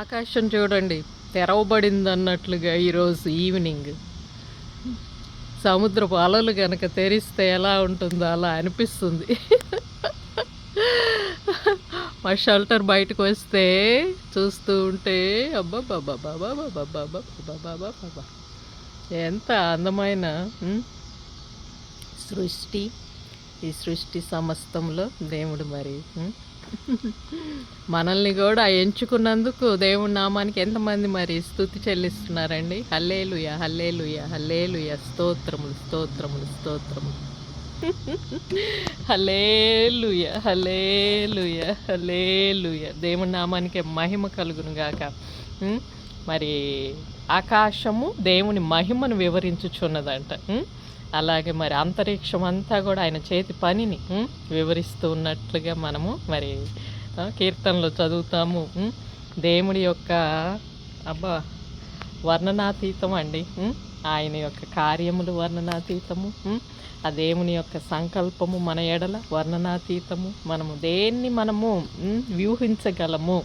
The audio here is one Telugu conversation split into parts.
ఆకాశం చూడండి తెరవబడింది అన్నట్లుగా ఈరోజు ఈవినింగ్. సముద్రపు అలలు కనుక తెరిస్తే ఎలా ఉంటుందో అలా అనిపిస్తుంది. మా షెల్టర్ బయటకు వస్తే చూస్తూ ఉంటే అబ్బా బాబా ఎంత అందమైన సృష్టి ఈ సృష్టి సమస్తంలో దేవుడు మరి మనల్ని కూడా ఎంచుకున్నందుకు దేవుడి నామానికి ఎంతమంది మరి స్థుతి చెల్లిస్తున్నారండి? Hallelujah hallelujah hallelujah. స్తోత్రములు స్తోత్రములు స్తోత్రములు. హలేలుయ హలేలుయ హలేలుయ దేవుని నామానికి మహిమ కలుగును గాక. మరి ఆకాశము దేవుని మహిమను వివరించుచున్నదంట. అలాగే మరి అంతరిక్షం అంతా కూడా ఆయన చేతి పనిని వివరిస్తూ ఉన్నట్లుగా మనము మరి కీర్తనలు కీర్తనలో చదువుతాము. దేవుడి యొక్క అబ్బా వర్ణనాతీతం అండి. ఆయన యొక్క కార్యములు వర్ణనాతీతము. ఆ దేవుని యొక్క సంకల్పము మన ఎడల వర్ణనాతీతము. మనము దేన్ని మనము వ్యూహించగలము.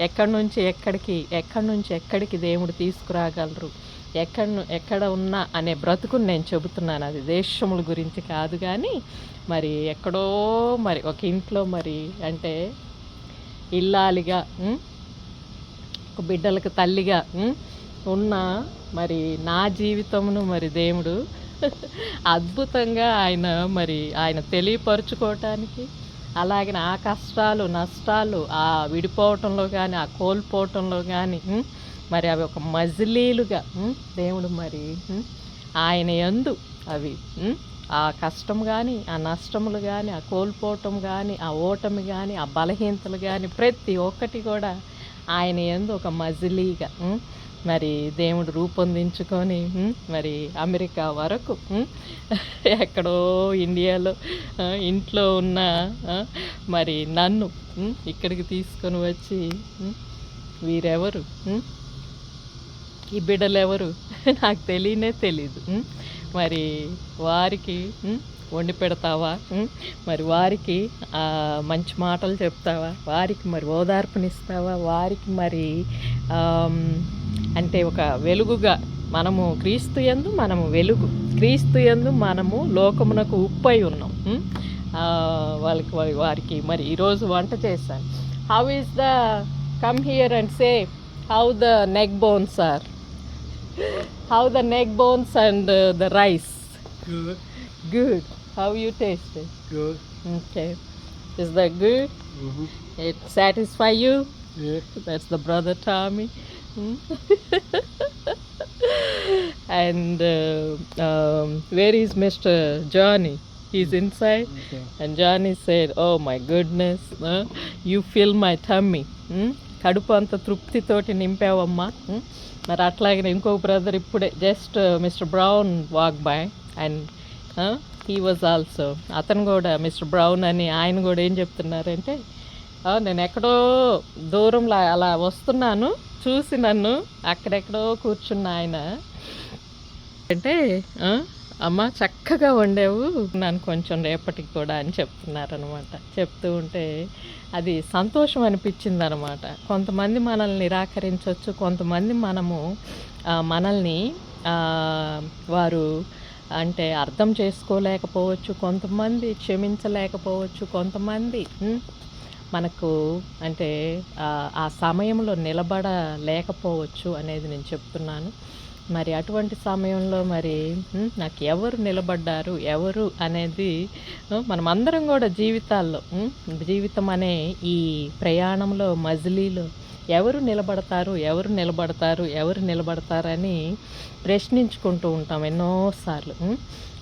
ఎక్కడి నుంచి ఎక్కడికి ఎక్కడి నుంచి ఎక్కడికి దేవుడు తీసుకురాగలరు? ఎక్కడ ఎక్కడ ఉన్నా అనే బ్రతుకుని నేను చెబుతున్నాను. అది దేశముల గురించి కాదు కానీ మరి ఎక్కడో మరి ఒక ఇంట్లో మరి అంటే ఇల్లాలిగా ఒక బిడ్డలకు తల్లిగా ఉన్న మరి నా జీవితమును మరి దేవుడు అద్భుతంగా ఆయన మరి ఆయన తెలియపరుచుకోవటానికి అలాగే ఆ కష్టాలు నష్టాలు ఆ విడిపోవటంలో కానీ ఆ కోల్పోవటంలో కానీ మరి అవి ఒక మజిలీలుగా దేవుడు మరి ఆయన యందు అవి ఆ కష్టం కానీ ఆ నష్టములు కానీ ఆ కోల్పోవటం కానీ ఆ ఓటమి కానీ ఆ బలహీనతలు కానీ ప్రతి ఒక్కటి కూడా ఆయన యందు ఒక మజిలీగా మరి దేవుడు రూపొందించుకొని మరి అమెరికా వరకు ఎక్కడో ఇండియాలో ఇంట్లో ఉన్న మరి నన్ను ఇక్కడికి తీసుకొని వచ్చి వీరెవరు ఈ బిడ్డలు ఎవరు నాకు తెలియనే తెలీదు. మరి వారికి వండి పెడతావా? మరి వారికి మంచి మాటలు చెప్తావా? వారికి మరి ఓదార్పునిస్తావా? వారికి మరి అంటే ఒక వెలుగుగా మనము క్రీస్తు యందు మనము వెలుగు. క్రీస్తు యందు మనము లోకమునకు ఉప్పై ఉన్నాం. వాళ్ళకి వారికి మరి ఈరోజు వంట చేశాను. How is the come here and say how the neck bones are how the neck bones and uh, the rice Good, good how you taste it good. okay is that good Mm-hmm. it satisfy you Yeah. that's the brother tommy Hmm? and uh, um, where is mr johnny he's inside Okay. and Johnny said, Oh my goodness, uh, you fill my tummy. Hmm? కడుపు అంత తృప్తితోటి నింపావమ్మా Hmm? మరి అట్లాగే ఇంకొక బ్రదర్ ఇప్పుడే just mister Brown walk by and he was also అతను కూడా మిస్టర్ బ్రౌన్ అని ఆయన కూడా ఏం చెప్తున్నారంటే నేను ఎక్కడో దూరంలో అలా వస్తున్నాను చూసి నన్ను అక్కడెక్కడో కూర్చున్న ఆయన. అంటే అమ్మ చక్కగా వండావు. నన్ను కొంచెం రేపటికి కూడా అని చెప్తున్నారనమాట చెప్తూ ఉంటే అది సంతోషం అనిపించింది అనమాట కొంతమంది మనల్ని నిరాకరించవచ్చు కొంతమంది మనము మనల్ని వారు అంటే అర్థం చేసుకోలేకపోవచ్చు. కొంతమంది క్షమించలేకపోవచ్చు. కొంతమంది మనకు అంటే ఆ సమయంలో నిలబడలేకపోవచ్చు అనేది నేను చెప్తున్నాను. మరి అటువంటి సమయంలో మరి నాకు ఎవరు నిలబడ్డారు ఎవరు అనేది మనమందరం కూడా జీవితాల్లో జీవితం అనే ఈ ప్రయాణంలో మజిలీలో ఎవరు నిలబడతారు ఎవరు నిలబడతారు ఎవరు నిలబడతారని ప్రశ్నించుకుంటూ ఉంటాం ఎన్నోసార్లు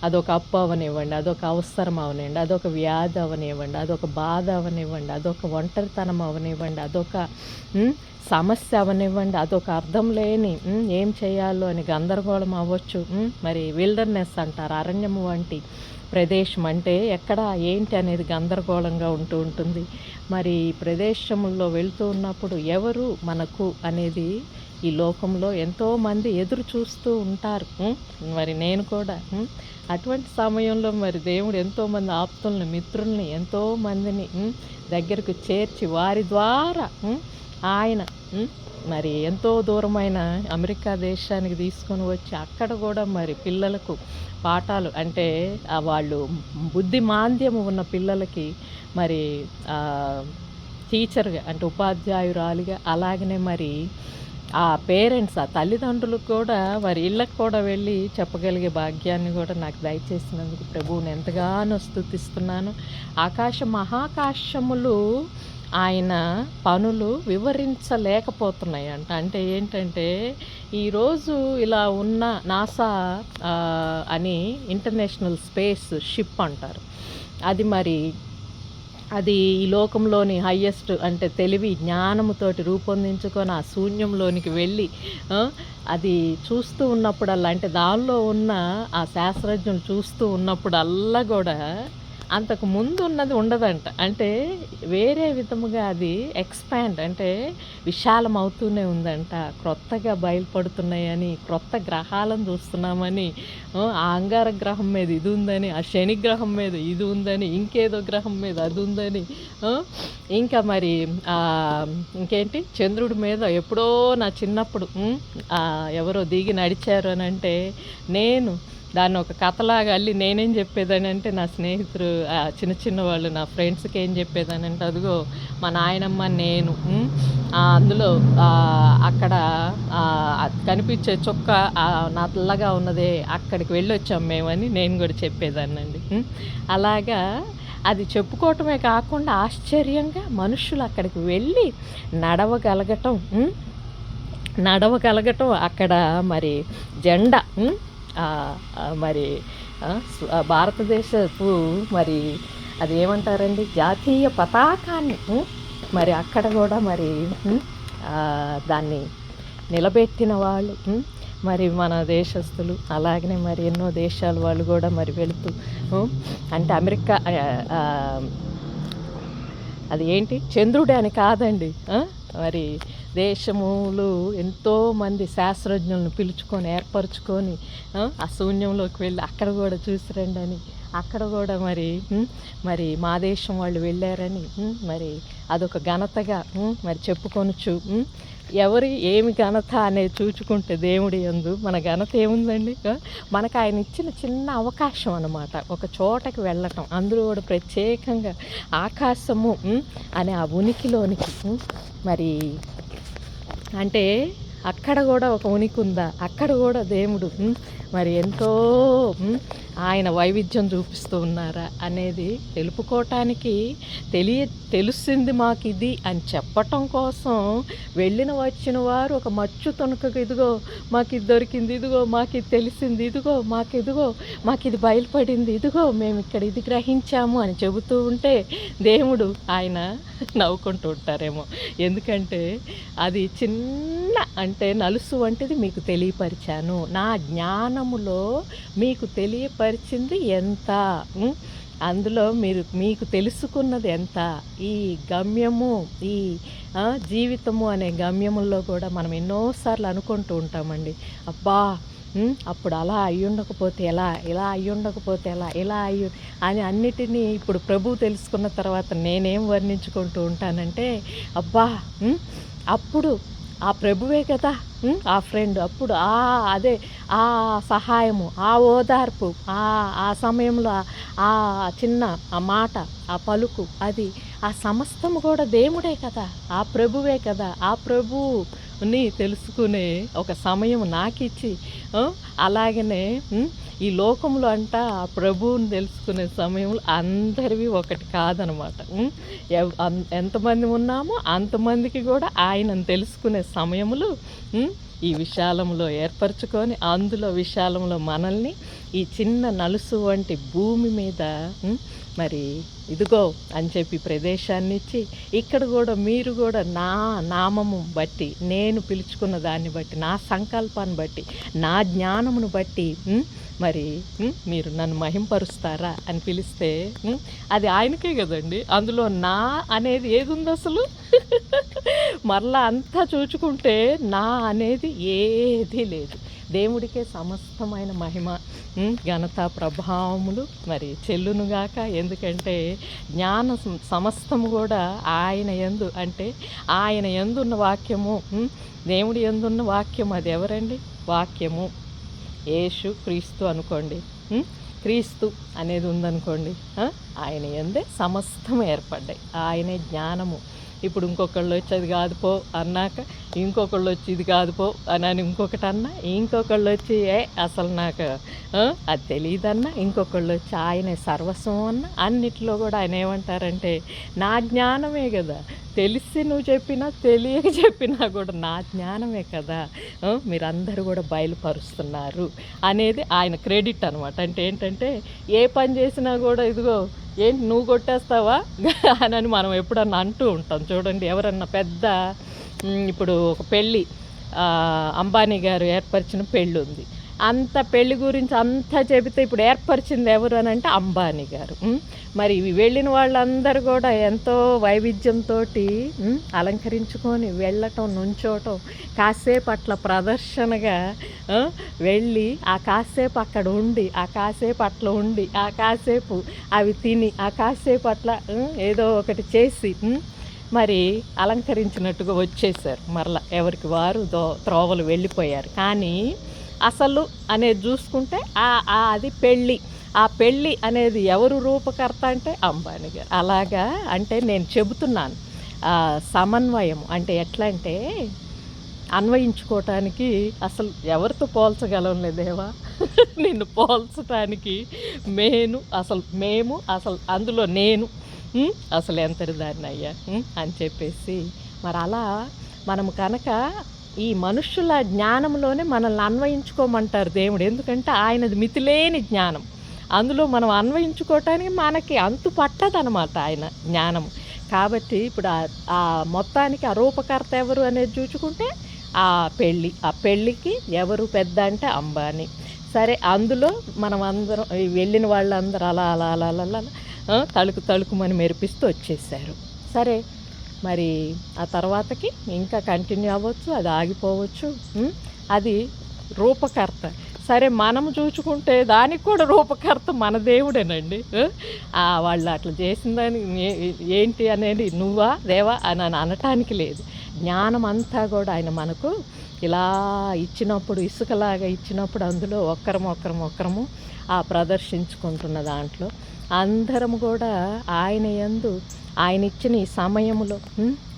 అదొక అప్పు అవనివ్వండి అదొక అవసరం అవనివ్వండి అదొక వ్యాధి అవనివ్వండి అదొక బాధ అవనివ్వండి అదొక ఒంటరితనం అవనివ్వండి అదొక సమస్య అవనివ్వండి అదొక అర్థం లేని ఏం చేయాలో అని గందరగోళం అవ్వచ్చు. మరి విల్డర్నెస్ అంటారు అరణ్యము వంటి ప్రదేశం అంటే ఎక్కడ ఏంటి అనేది గందరగోళంగా ఉంటూ ఉంటుంది. మరి ఈ ప్రదేశంలో వెళ్తూ ఉన్నప్పుడు ఎవరు మనకు అనేది ఈ లోకంలో ఎంతోమంది ఎదురు చూస్తూ ఉంటారు. మరి నేను కూడా అటువంటి సమయంలో మరి దేవుడు ఎంతోమంది ఆప్తుల్ని మిత్రుల్ని ఎంతోమందిని దగ్గరకు చేర్చి వారి ద్వారా ఆయన మరి ఎంతో దూరమైన అమెరికా దేశానికి తీసుకొని వచ్చి అక్కడ కూడా మరి పిల్లలకు పాఠాలు అంటే వాళ్ళు బుద్ధి మాంద్యము ఉన్న పిల్లలకి మరి టీచర్గా అంటే ఉపాధ్యాయురాలిగా అలాగనే మరి ఆ పేరెంట్స్ ఆ తల్లిదండ్రులకు కూడా వారి ఇళ్ళకు కూడా వెళ్ళి చెప్పగలిగే భాగ్యాన్ని కూడా నాకు దయచేసినందుకు ప్రభువుని ఎంతగానో స్తుతిస్తున్నాను. ఆకాశ మహాకాశములు ఆయన పనులు వివరించలేకపోతున్నాయి అంట అంటే ఏంటంటే ఈరోజు ఇలా ఉన్న నాసా అని ఇంటర్నేషనల్ స్పేస్ షిప్ అంటారు. అది మరి అది ఈ లోకంలోని హయ్యెస్ట్ అంటే తెలివి జ్ఞానముతోటి రూపొందించుకొని ఆ శూన్యంలోనికి వెళ్ళి అది చూస్తూ ఉన్నప్పుడల్లా అంటే దానిలో ఉన్న ఆ శాస్త్రజ్ఞులు చూస్తూ ఉన్నప్పుడల్లా కూడా అంతకు ముందు ఉన్నది ఉండదంట. అంటే వేరే విధముగా అది ఎక్స్పాండ్ అంటే విశాలం అవుతూనే ఉందంట. క్రొత్తగా బయలుపడుతున్నాయని క్రొత్త గ్రహాలను చూస్తున్నామని ఆ, అంగార గ్రహం మీద ఇది ఉందని ఆ శని గ్రహం మీద ఇది ఉందని ఇంకేదో గ్రహం మీద అది ఉందని ఇంకా మరి ఇంకేంటి? చంద్రుడి మీద ఎప్పుడో నా చిన్నప్పుడు ఎవరో దిగి నడిచారు అని అంటే నేను దాన్ని ఒక కథలాగా అల్లి నేనేం చెప్పేదాని అంటే నా స్నేహితులు చిన్న చిన్న వాళ్ళు నా ఫ్రెండ్స్కి ఏం చెప్పేదాని అంటే అదిగో మా నాయనమ్మ నేను అందులో అక్కడ కనిపించే చుక్క నల్లగా ఉన్నదే అక్కడికి వెళ్ళొచ్చాం మేమని నేను కూడా చెప్పేదాన్నండి అలాగా అది చెప్పుకోవటమే కాకుండా ఆశ్చర్యంగా మనుషులు అక్కడికి వెళ్ళి నడవగలగటం నడవగలగటం అక్కడ మరి జెండా మరి భారతదేశపు మరి అది ఏమంటారండి జాతీయ పతాకాన్ని మరి అక్కడ కూడా మరి దాన్ని నిలబెట్టిన వాళ్ళు మరి మన దేశస్తులు అలాగనే మరి ఎన్నో దేశాల వాళ్ళు కూడా మరి వెళుతూ అంటే అమెరికా అది ఏంటి? చంద్రుడే అని కాదండి మరి దేశములు ఎంతోమంది శాస్త్రజ్ఞులను పిలుచుకొని ఏర్పరచుకొని ఆ? శూన్యంలోకి వెళ్ళి అక్కడ కూడా చూసి రండి అని అక్కడ కూడా మరి మరి మా దేశం వాళ్ళు వెళ్ళారని మరి అదొక ఘనతగా మరి చెప్పుకొనొచ్చు ఎవరి ఏమి ఘనత అనేది చూచుకుంటే దేవుడి యందు మన ఘనత ఏముందండి మనకు ఆయన ఇచ్చిన చిన్న అవకాశం అన్నమాట ఒక చోటకి వెళ్ళటం అందులో కూడా ప్రత్యేకంగా ఆకాశము అనే ఆ ఉనికిలోనికి మరి అంటే అక్కడ కూడా ఒక ఉనికి ఉందా అక్కడ కూడా దేవుడు మరి ఎంతో ఆయన వైవిధ్యం చూపిస్తూ ఉన్నారా అనేది తెలుపుకోవటానికి తెలియ తెలిసింది మాకు ఇది అని చెప్పటం కోసం వెళ్ళిన వచ్చిన వారు ఒక మచ్చు తొనకకు ఇదిగో మాకు ఇది దొరికింది ఇదిగో మాకు ఇది తెలిసింది ఇదిగో మాకు ఇదిగో మాకు ఇది బయలుపడింది ఇదిగో మేము ఇక్కడ ఇది గ్రహించాము అని చెబుతూ ఉంటే దేవుడు ఆయన నవ్వుకుంటూ ఉంటారేమో. ఎందుకంటే అది చిన్న అంటే నలుసు వంటిది మీకు తెలియపరిచాను. నా జ్ఞానములో మీకు తెలియపరిచింది ఎంత? అందులో మీరు మీకు తెలుసుకున్నది ఎంత? ఈ గమ్యము ఈ జీవితము అనే గమ్యముల్లో కూడా మనం ఎన్నోసార్లు అనుకుంటూ ఉంటామండి. అబ్బా అప్పుడు అలా అయ్యుండకపోతే ఎలా? ఇలా అయ్యుండకపోతే ఎలా? ఇలా అయ్యు అని అన్నిటినీ ఇప్పుడు ప్రభు తెలుసుకున్న తర్వాత నేనేం వర్ణించుకుంటూ ఉంటానంటే అబ్బా అప్పుడు ఆ ప్రభువే కదా. ఆ ఫ్రెండ్ అప్పుడు ఆ అదే ఆ సహాయము ఆ ఓదార్పు ఆ ఆ సమయంలో ఆ- చిన్న ఆ మాట ఆ పలుకు అది ఆ సమస్తము కూడా దేవుడే కదా. ఆ ప్రభువే కదా. ఆ ప్రభుని తెలుసుకునే ఒక సమయం నాకిచ్చి ఇచ్చి అలాగనే ఈ లోకంలో అంట ఆ ప్రభువుని తెలుసుకునే సమయంలో అందరివి ఒకటి కాదనమాట. ఎంతమంది ఉన్నామో అంతమందికి కూడా ఆయనను తెలుసుకునే సమయములు ఈ విశాలంలో ఏర్పరచుకొని అందులో విశాలంలో మనల్ని ఈ చిన్న నలుసు వంటి భూమి మీద మరి ఇదిగో అని చెప్పి ప్రదేశాన్ని ఇచ్చి ఇక్కడ కూడా మీరు కూడా నా నామము బట్టి నేను పిలుచుకున్న దాన్ని బట్టి నా సంకల్పాన్ని బట్టి నా జ్ఞానమును బట్టి మరి మీరు నన్ను మహింపరుస్తారా అని పిలిస్తే అది ఆయనకే కదండి. అందులో నా అనేది ఏది ఉంది అసలు? మరలా అంతా చూచుకుంటే నా అనేది ఏదీ లేదు. దేవుడికే సమస్తమైన మహిమ ఘనత ప్రభావములు. మరి చెల్లునుగాక ఎందుకంటే జ్ఞాన సమస్తము కూడా ఆయన ఎందు అంటే ఆయన ఎందున్న వాక్యము దేవుడి ఎందున్న వాక్యం అది ఎవరండి? వాక్యము. యేసు క్రీస్తు అనుకోండి క్రీస్తు అనేది ఉందనుకోండి ఆయన ఎందే సమస్తం ఏర్పడ్డాయి. ఆయనే జ్ఞానము. ఇప్పుడు ఇంకొకళ్ళు వచ్చి అది కాదు పో అన్నాక ఇంకొకళ్ళు వచ్చి ఇది కాదు పో అని అని ఇంకొకటి అన్నా ఇంకొకళ్ళు వచ్చి ఏ అసలు నాకు అది తెలియదన్నా ఇంకొకళ్ళు వచ్చి ఆయనే సర్వస్వం అన్న అన్నిట్లో కూడా ఆయన ఏమంటారంటే నా జ్ఞానమే కదా తెలిసి నువ్వు చెప్పినా తెలియక చెప్పినా కూడా నా జ్ఞానమే కదా మీరందరూ కూడా బయలుపరుస్తున్నారు అనేది ఆయన క్రెడిట్ అనమాట అంటే ఏంటంటే ఏ పని చేసినా కూడా ఇదిగో ఏంటి నువ్వు కొట్టేస్తావా? అని మనం ఎప్పుడన్నా అంటూ ఉంటాం. చూడండి ఎవరన్నా పెద్ద ఇప్పుడు ఒక పెళ్ళి అంబానీ గారు ఏర్పరిచిన పెళ్ళి ఉంది అంత పెళ్ళి గురించి అంతా చెబితే ఇప్పుడు ఏర్పరిచింది ఎవరు అని అంటే అంబానీ గారు. మరి ఇవి వెళ్ళిన వాళ్ళందరూ కూడా ఎంతో వైవిధ్యంతో అలంకరించుకొని వెళ్ళటం నుంచోటం కాసేపు అట్లా ప్రదర్శనగా వెళ్ళి ఆ కాసేపు అక్కడ ఉండి ఆ కాసేపు అట్లా ఉండి ఆ కాసేపు అవి తిని ఆ కాసేపు అట్లా ఏదో ఒకటి చేసి మరి అలంకరించినట్టుగా వచ్చేసారు. మరలా ఎవరికి వారు దో త్రోవలు వెళ్ళిపోయారు. కానీ అసలు అనేది చూసుకుంటే ఆ అది పెళ్ళి. ఆ పెళ్ళి అనేది ఎవరు రూపకర్త అంటే అంబానీ గారు. అలాగా అంటే నేను చెబుతున్నాను. సమన్వయం అంటే ఎట్లా అంటే అన్వయించుకోవటానికి అసలు ఎవరితో పోల్చగలం దేవా? నిన్ను పోల్చటానికి మేను అసలు మేము అసలు అందులో నేను. అసలు ఎంతటి దాన్ని అయ్యా? అని చెప్పేసి. మరి అలా మనము కనుక ఈ మనుషుల జ్ఞానంలోనే మనల్ని అన్వయించుకోమంటారు దేవుడు. ఎందుకంటే ఆయనది మితిలేని జ్ఞానం. అందులో మనం అన్వయించుకోవటానికి మనకి అంతు పట్టదనమాట ఆయన జ్ఞానం. కాబట్టి ఇప్పుడు ఆ- మొత్తానికి ఆ రూపకర్త ఎవరు అనేది చూసుకుంటే ఆ పెళ్ళి ఆ పెళ్ళికి ఎవరు పెద్ద అంటే అంబానీ. సరే అందులో మనం అందరం వెళ్ళిన వాళ్ళందరూ అలా అలా అలా అలా అలా ఆ, తళుకు తళుకుమని మెరిపిస్తూ వచ్చేసారు. సరే మరి ఆ తర్వాతకి ఇంకా కంటిన్యూ అవ్వచ్చు అది ఆగిపోవచ్చు. అది రూపకర్త. సరే మనం చూసుకుంటే దానికి కూడా రూపకర్త మన దేవుడేనండి. వాళ్ళు అట్లా చేసిన ఏంటి అనేది నువ్వా దేవా అని అని అనటానికి లేదు. జ్ఞానం అంతా కూడా ఆయన మనకు ఇలా ఇచ్చినప్పుడు ఇసుకలాగా ఇచ్చినప్పుడు అందులో ఒక్కరం ఒక్కరం ఒక్కరము ఆ ప్రదర్శించుకుంటున్న దాంట్లో. అందరం కూడా ఆయన యందు ఆయన ఇచ్చిన ఈ సమయంలో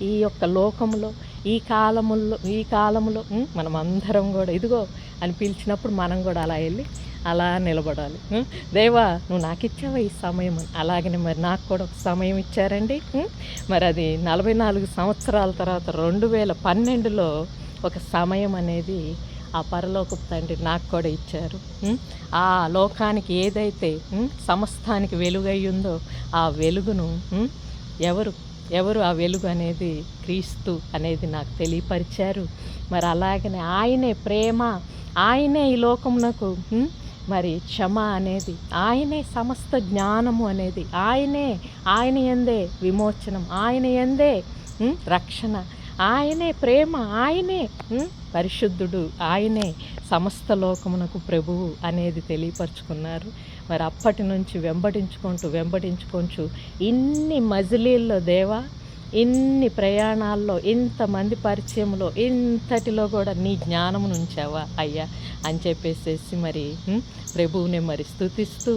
ఈ యొక్క లోకములో ఈ కాలములో ఈ కాలములో మనం అందరం కూడా ఇదిగో అని పిలిచినప్పుడు మనం కూడా అలా వెళ్ళి అలా నిలబడాలి. దేవా నువ్వు నాకు ఇచ్చావా ఈ సమయం అని? అలాగనే మరి నాకు కూడా ఒక సమయం ఇచ్చారండి. మరి అది నలభై నాలుగు సంవత్సరాల తర్వాత రెండు వేల పన్నెండులో ఒక సమయం అనేది ఆ పరలోకపు తండ్రి నాకు కూడా ఇచ్చారు. ఆ లోకానికి ఏదైతే సమస్తానికి వెలుగై ఉందో ఆ వెలుగును ఎవరు? ఎవరు ఆ వెలుగు అనేది క్రీస్తు అనేది నాకు తెలియపరిచారు. మరి అలాగనే ఆయనే ప్రేమ ఆయనే ఈ లోకమునకు మరి క్షమ అనేది ఆయనే సమస్త జ్ఞానము అనేది ఆయనే ఆయన ఎందే విమోచనం ఆయన ఎందే రక్షణ ఆయనే ప్రేమ ఆయనే పరిశుద్ధుడు ఆయనే సమస్త లోకమునకు ప్రభువు అనేది తెలియపరుచుకున్నారు. మరి అప్పటి నుంచి వెంబడించుకుంటూ వెంబడించుకుంటూ ఇన్ని మజిలీల్లో దేవా ఇన్ని ప్రయాణాల్లో ఇంతమంది పరిచయంలో ఇంతటిలో కూడా నీ జ్ఞానం ఉంచావా అయ్యా అని చెప్పేసేసి మరి ప్రభువుని మరి స్థుతిస్తూ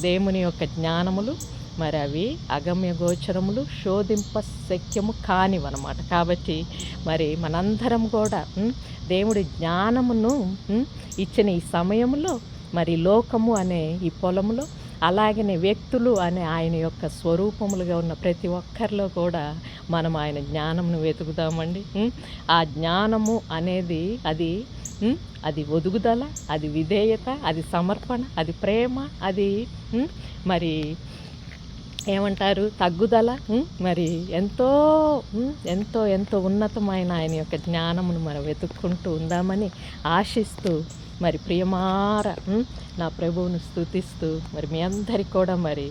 దేవుని యొక్క జ్ఞానములు మరి అవి అగమ్య గోచరములు శోధింప శక్యము కానివన్నమాట. కాబట్టి మరి మనందరం కూడా దేవుడి జ్ఞానమును ఇచ్చిన ఈ సమయంలో మరి లోకము అనే ఈ పొలములో అలాగనే వ్యక్తులు అనే ఆయన యొక్క స్వరూపములుగా ఉన్న ప్రతి ఒక్కరిలో కూడా మనం ఆయన జ్ఞానమును వెతుకుదామండి. ఆ జ్ఞానము అనేది అది అది ఒదుగుదల అది విధేయత అది సమర్పణ అది ప్రేమ అది మరి ఏమంటారు? తగ్గుదల మరి ఎంతో ఎంతో ఎంతో ఉన్నతమైన ఆయన యొక్క జ్ఞానమును మనం వెతుక్కుంటూ ఉందామని ఆశిస్తూ మరి ప్రియమార నా ప్రభువును స్థుతిస్తూ మరి మీ అందరికి కూడా మరి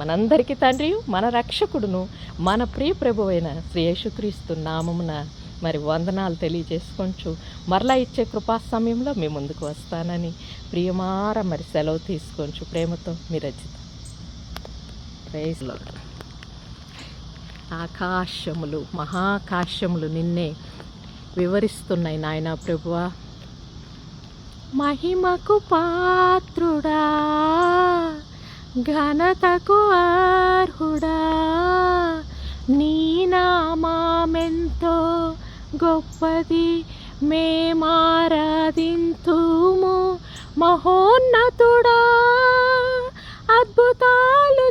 మనందరికీ తండ్రి మన రక్షకుడును మన ప్రియ ప్రభు అయిన శ్రీ యేసుక్రీస్తు నామమున మరి వందనాలు తెలియజేసుకొంచు. మరలా ఇచ్చే కృపా సమయంలో మీ ముందుకు వస్తానని ప్రియమార మరి సెలవు తీసుకొంచు ప్రేమతో మీ రచిత ప్రైజ్ ఆకాశములు మహాకాశములు నిన్నే వివరిస్తున్నాయి నాయన ప్రభువా. మహిమకు పాత్రుడా ఘనతకు అర్హుడా. నీ నామామెంతో గొప్పది మేమారాధింతుము మహోన్నతుడా. అద్భుతాలు